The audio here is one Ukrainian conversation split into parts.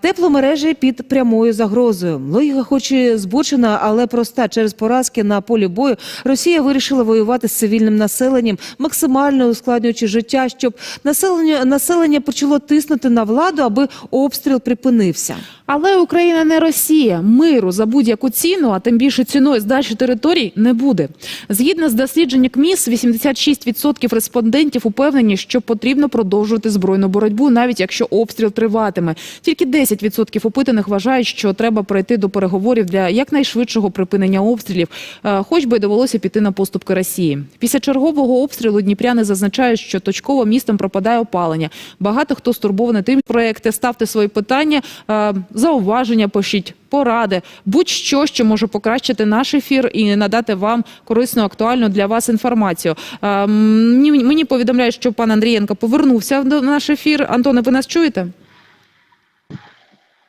Тепломережі під прямою загрозою. Логіка, хоч і збочена, але проста. Через поразки на полі бою Росія вирішила воювати з цивільним населенням, максимально ускладнюючи життя, щоб населення населення почало тиснути на владу, аби обстріл припинився. Але Україна не Росія. Миру за будь-яку ціну, а тим більше ціною здачі територій, не буде. Згідно з дослідженням КМІС, 86% респондентів упевнені, що потрібно продовжувати збройну боротьбу, навіть якщо обстріл триватиме. Тільки 10% опитаних вважають, що треба перейти до переговорів для якнайшвидшого припинення обстрілів, е, хоч би довелося піти на поступки Росії. Після чергового обстрілу дніпряни зазначають, що точково містом пропадає опалення. Багато хто стурбований тим проекти. Ставте свої питання, е, зауваження, пишіть поради, будь-що, що може покращити наш ефір і надати вам корисну, актуальну для вас інформацію. Е, Мені, повідомляють, що пан Андрієнко повернувся в наш ефір. Антоне, ви нас чуєте?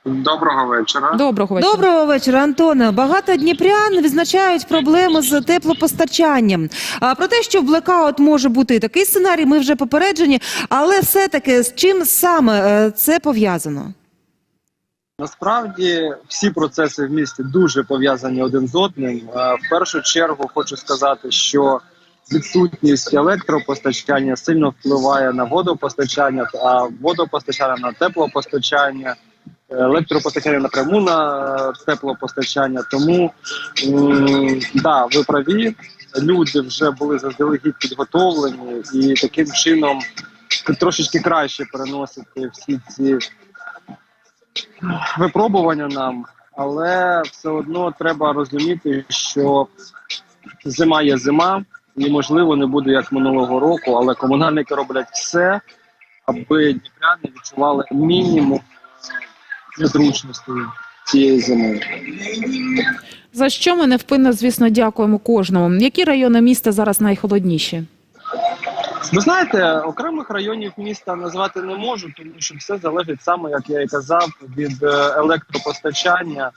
Доброго вечора. Доброго вечора. Доброго вечора, Антоне. Багато дніпрян відзначають проблеми з теплопостачанням. А про те, що в блекаут може бути і такий сценарій, ми вже попереджені. Але все-таки з чим саме е, це пов'язано? Насправді всі процеси в місті дуже пов'язані один з одним. Е, В першу чергу хочу сказати, що відсутність електропостачання сильно впливає на водопостачання, а водопостачання на теплопостачання, електропостачання напряму на теплопостачання. Тому да, ви праві. Люди вже були заздалегідь підготовлені, і таким чином трошечки краще переносити всі ці випробування нам, але все одно треба розуміти, що зима є зима, і можливо не буде як минулого року, але комунальники роблять все, аби дніпряни відчували мінімум незручності цієї зими. За що ми невпинно, звісно, дякуємо кожному. Які райони міста зараз найхолодніші? Ви знаєте, окремих районів міста назвати не можу, тому що все залежить саме, як я і казав, від е, електропостачання.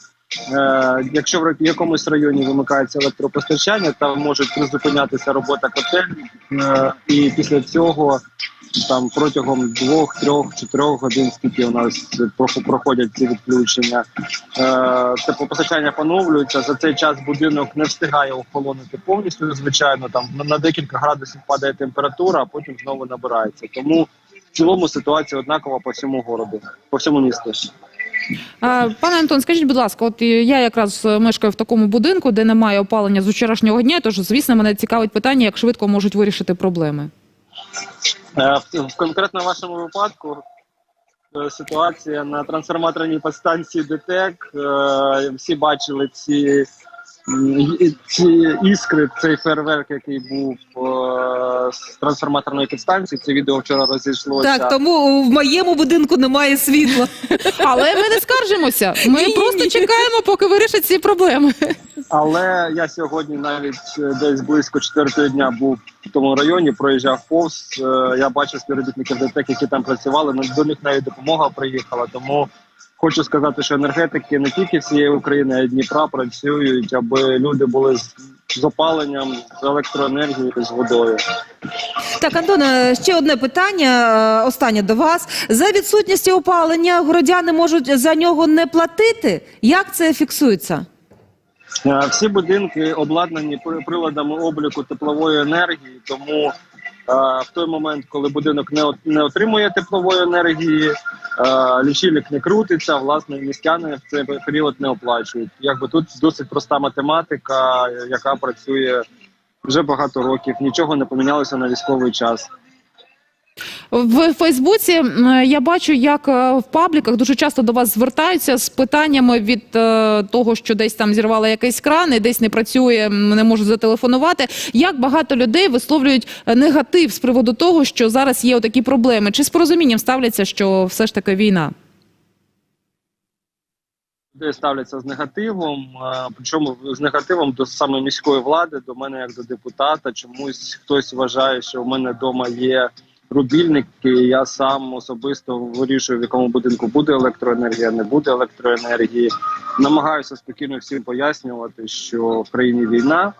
Е, якщо в якомусь районі вимикається електропостачання, там можуть призупинятися робота котельні, е, і після цього там протягом двох, трьох, чотирьох годин, скільки у нас проходять ці відключення, е, теплопостачання поновлюється. За цей час будинок не встигає охолонути повністю. Звичайно, там на- декілька градусів падає температура, а потім знову набирається. Тому в цілому ситуація однакова по всьому городу, по всьому місту. Пане Антон, скажіть, будь ласка, от я якраз мешкаю в такому будинку, де немає опалення з вчорашнього дня, тож, звісно, мене цікавить питання, як швидко можуть вирішити проблеми. Е, В, в конкретно вашому випадку е, ситуація на трансформаторній підстанції ДТЕК. е, Всі бачили ці, ці іскри, цей фейерверк, який був з трансформаторної підстанції. Це відео вчора розійшлося. Так, тому в моєму будинку немає світла. Але ми не скаржимося. Ми просто чекаємо, поки вирішать ці проблеми. Але я сьогодні навіть е, десь близько четвертої дня був в тому районі, проїжджав повз. е, Я бачив співробітників ДТЕК, які там працювали. ну, До них навіть допомога приїхала. Тому хочу сказати, що енергетики не тільки всієї України, а й Дніпра працюють, аби люди були з, опаленням, з електроенергією, з водою. Так, Антоне, ще одне питання, е, останнє до вас. За відсутністю опалення городяни можуть за нього не платити. Як це фіксується? Е, Всі будинки обладнані при- приладами обліку теплової енергії, тому е, в той момент, коли будинок не, отримує теплової енергії, е, лічильник не крутиться, власне, містяни в цей період не оплачують. Якби тут досить проста математика, яка працює вже багато років. Нічого не помінялося на військовий час. В Фейсбуці я бачу, як е, в пабліках дуже часто до вас звертаються з питаннями від е, того, що десь там зірвали якийсь кран, і десь не працює, не можуть зателефонувати. Як багато людей висловлюють е, негатив з приводу того, що зараз є такі проблеми? Чи з порозумінням ставляться, що все ж таки війна? Люди ставляться з негативом, е, причому з негативом до саме міської влади, до мене як до депутата. Чомусь хтось вважає, що в мене вдома є рубільники. і Я сам особисто вирішую, в якому будинку буде електроенергія, не буде електроенергії. Намагаюся спокійно всім пояснювати, що в країні війна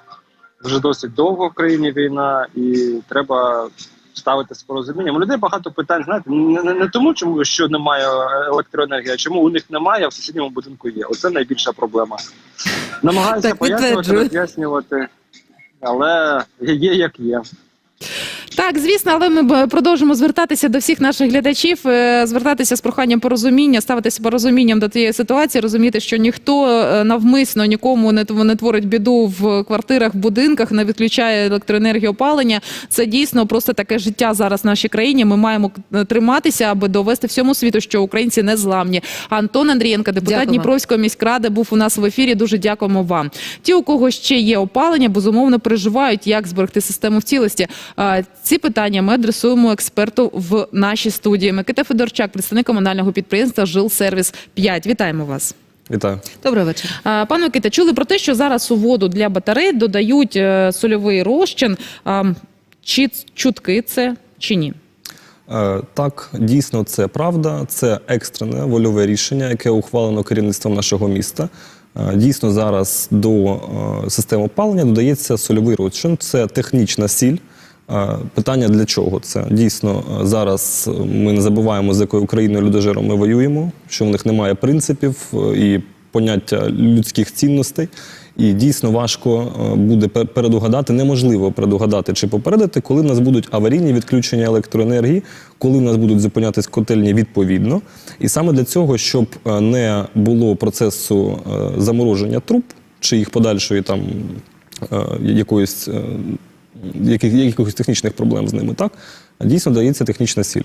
вже досить довго в країні війна, і треба ставити з порозумінням. У людей багато питань, знаєте, не, не, не тому, чому що немає електроенергії, а чому у них немає, а в сусідньому будинку є. Оце найбільша проблема. Намагаюся Так, пояснювати, роз'яснювати, але є як є. Так, звісно, але ми продовжимо звертатися до всіх наших глядачів, е, звертатися з проханням порозуміння, ставитися порозумінням до тієї ситуації, розуміти, що ніхто е, навмисно нікому не творить біду в квартирах, в будинках, не відключає електроенергію опалення. Це дійсно просто таке життя зараз в нашій країні. Ми маємо е, триматися, аби довести всьому світу, що українці не зламні. Антон Андрієнко, депутат Дякуємо. Дніпровської міськради, був у нас в ефірі. Дуже дякуємо вам. Ті, у кого ще є опалення, безумовно переживають, як зберегти систему в цілості. А, Ці питання ми адресуємо експерту в нашій студії. Микита Федорчак, представник комунального підприємства Жилсервіс 5. Вітаємо вас. Вітаю. Добрий вечір. А, Пане Микита, чули про те, що зараз у воду для батарей додають е, сольовий розчин. А, Чи чутки це чи ні? Е, Так, дійсно, це правда. Це екстрене вольове рішення, яке ухвалено керівництвом нашого міста. Е, Дійсно, зараз до системи опалення додається сольовий розчин. Це технічна сіль. Е, Питання для чого це? Дійсно, е, зараз ми не забуваємо, з якою Україною людожером ми воюємо, що в них немає принципів е, і поняття людських цінностей. І дійсно важко е, буде пе- передугадати, неможливо передугадати чи попередити, коли в нас будуть аварійні відключення електроенергії, коли в нас будуть зупинятись котельні відповідно. І саме для цього, щоб е, не було процесу е, замороження труб чи їх подальшої там е, якоїсь. Яких- якихось технічних проблем з ними, так дійсно дається технічна сіль.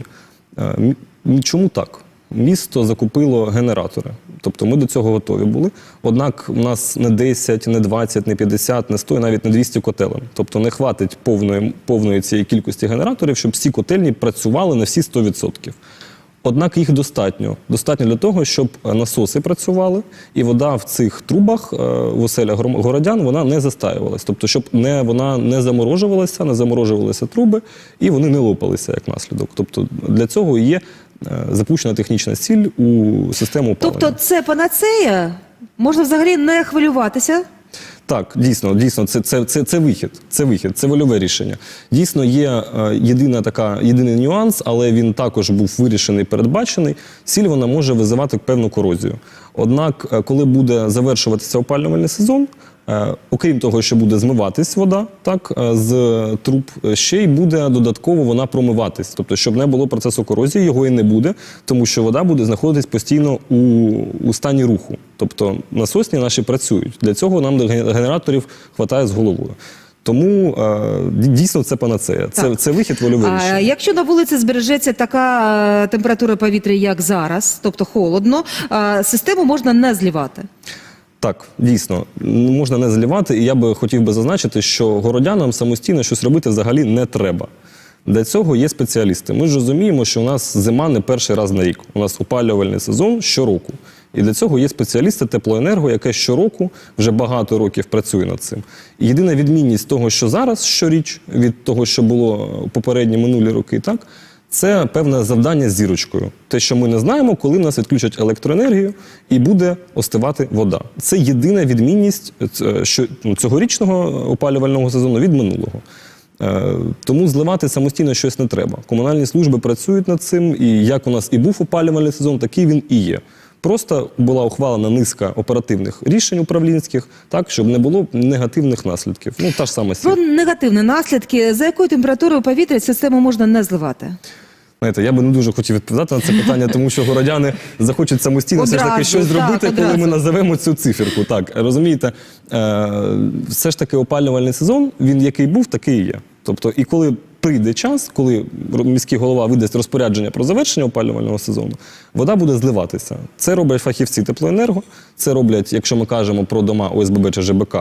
Е, Чому так? Місто закупило генератори, тобто ми до цього готові були. Однак у нас не 10, не 20, не 50, не 100, навіть не 200 котелень. Тобто не хватить повної, повної цієї кількості генераторів, щоб всі котельні працювали на всі 100%. Однак їх достатньо. Достатньо для того, щоб е, насоси працювали, і вода в цих трубах е, в оселях городян вона не застаювалась. Тобто, щоб не, вона не заморожувалася, не заморожувалися труби, і вони не лопалися як наслідок. Тобто для цього є е, запущена технічна сіль у систему опалення. Тобто, це панацея? Можна взагалі не хвилюватися? Так, дійсно, дійсно, це, це, це, це вихід. Це вихід, це вольове рішення. Дійсно, є е, єдина така, єдиний нюанс, але він також був вирішений, передбачений. Сіль вона може визивати певну корозію. Однак, е, коли буде завершуватися опалювальний сезон, окрім того, що буде змиватись вода, так е, з труб, е, ще й буде додатково вона промиватись. Тобто, щоб не було процесу корозії, його і не буде, тому що вода буде знаходитись постійно у, у стані руху. Тобто насосні наші працюють. Для цього нам до генераторів хватає з головою. Тому е, дійсно це панацея. Це, Так. це вихід вольовий А, якщо на вулиці збережеться така е, температура повітря, як зараз, тобто холодно, систему можна не злівати. Так, дійсно, можна не злівати, і я би хотів би зазначити, що городянам самостійно щось робити взагалі не треба. Для цього є спеціалісти. Ми ж розуміємо, що у нас зима не перший раз на рік. У нас опалювальний сезон щороку. І для цього є спеціалісти теплоенерго, яке щороку вже багато років працює над цим. І єдина відмінність того, що зараз щоріч, від того, що було попередні минулі роки, так це певне завдання з зірочкою. Те, що ми не знаємо, коли в нас відключать електроенергію і буде остивати вода. Це єдина відмінність е, що, ну, цьогорічного опалювального сезону від минулого. Е, Тому зливати самостійно щось не треба. Комунальні служби працюють над цим, і як у нас і був опалювальний сезон, такий він і є. Просто була ухвалена низка оперативних рішень управлінських, так щоб не було негативних наслідків. Ну та ж сама сіль. Про негативні наслідки, за якою температурою повітря систему можна не зливати? Знаєте, я би не дуже хотів відповідати на це питання, тому що городяни захочуть самостійно все ж таки щось зробити, коли ми назовемо цю циферку. Так, розумієте, е, все ж таки опалювальний сезон, він який був, такий і є. Тобто, і коли прийде час, коли міський голова видасть розпорядження про завершення опалювального сезону, вода буде зливатися. Це роблять фахівці теплоенерго, це роблять, якщо ми кажемо про дома ОСББ чи ЖБК,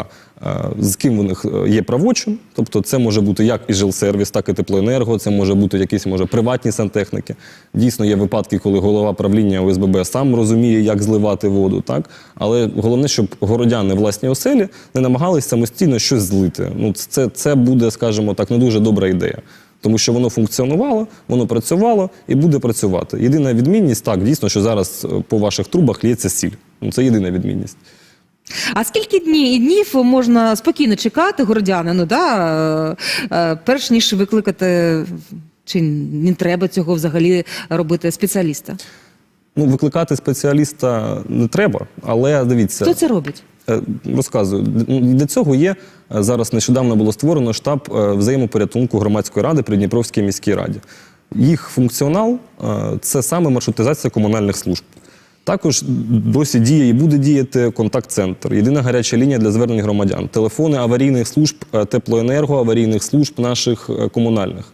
з ким у них е, є правочин. Тобто це може бути як і жилсервіс, так і теплоенерго, це може бути якісь може приватні сантехніки. Дійсно, є випадки, коли голова правління ОСББ сам розуміє, як зливати воду, так але головне, щоб городяни власні оселі не намагались самостійно щось злити. Ну це, це буде, скажімо так, не дуже добра ідея. Тому що воно функціонувало, воно працювало і буде працювати. Єдина відмінність, так, дійсно, що зараз е, по ваших трубах лється сіль. Ну, це єдина відмінність. А скільки днів, і днів можна спокійно чекати городянину, да, е, е, перш ніж викликати Чи не треба цього взагалі робити спеціаліста? Ну, викликати спеціаліста не треба, але дивіться. Хто це робить? Е, Розказую. Для цього є зараз нещодавно було створено штаб взаємопорятунку громадської ради при Дніпровській міській раді. Їх функціонал це саме маршрутизація комунальних служб. Також досі діє і буде діяти контакт-центр, єдина гаряча лінія для звернень громадян, телефони аварійних служб е, теплоенерго, аварійних служб наших е, комунальних.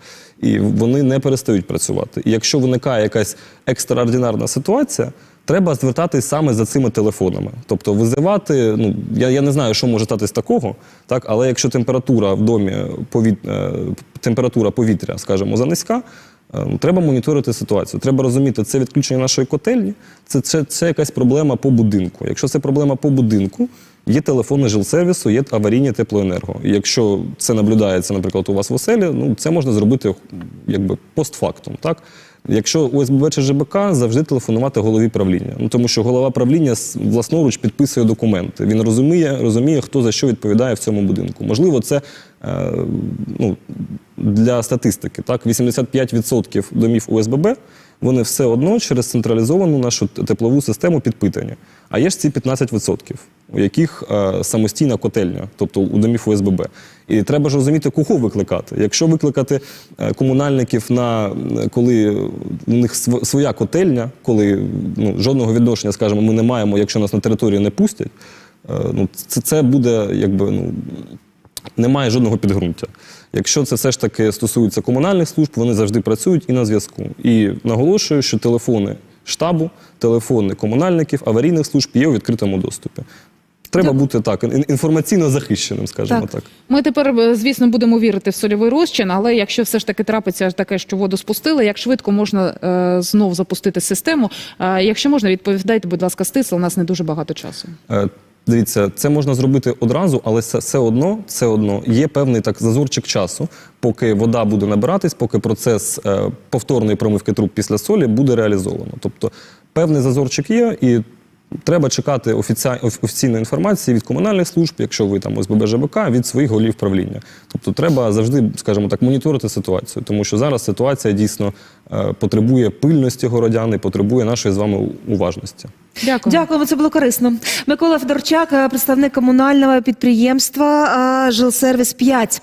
І вони не перестають працювати. І якщо виникає якась екстраординарна ситуація, треба звертатись саме за цими телефонами. Тобто визивати, ну я, я не знаю, що може статись такого, так, але якщо температура в домі повіт, е, температура повітря, скажімо, занизька, треба моніторити ситуацію. Треба розуміти, це відключення нашої котельні, це, це, це якась проблема по будинку. Якщо це проблема по будинку, є телефони жилсервісу, є аварійні теплоенерго. І якщо це наблюдається, наприклад, у вас в оселі, ну це можна зробити якби постфактум. Так? Якщо ОСББ чи ЖБК, завжди телефонувати голові правління. Ну тому що голова правління власноруч підписує документи. Він розуміє, розуміє, хто за що відповідає в цьому будинку. Можливо, це е, ну, для статистики. Так, 85% домів ОСББ вони все одно через централізовану нашу теплову систему підпитані. А є ж ці 15%, у яких е, самостійна котельня, тобто у домів ОСББ. І треба ж розуміти, кого викликати. Якщо викликати е, комунальників на коли у них св- своя котельня, коли ну, жодного відношення, скажімо, ми не маємо, якщо нас на територію не пустять, е, ну, це, це буде якби ну. Немає жодного підґрунтя. Якщо це все ж таки стосується комунальних служб, вони завжди працюють і на зв'язку. І наголошую, що телефони штабу, телефони комунальників, аварійних служб є у відкритому доступі. Треба бути так інформаційно захищеним, скажімо Так. так. Ми тепер, е, звісно, будемо вірити в сольовий розчин, але якщо все ж таки трапиться таке, що воду спустили, як швидко можна е, знов запустити систему? Е, якщо можна, відповідайте, будь ласка, стисло, у нас не дуже багато часу. Е, Дивіться, це можна зробити одразу, але все одно, все одно є певний так зазорчик часу, поки вода буде набиратись, поки процес е, повторної промивки труб після солі буде реалізовано. Тобто певний зазорчик є, і треба чекати офіційної інформації від комунальних служб, якщо ви там ОСББ ЖБК, від своїх голів правління. Тобто треба завжди, скажімо так, моніторити ситуацію, тому що зараз ситуація дійсно е, потребує пильності городян і потребує нашої з вами уважності. Дякую. Дякуємо, це було корисно. Микола Федорчак, е, представник комунального підприємства е, Жилсервіс 5.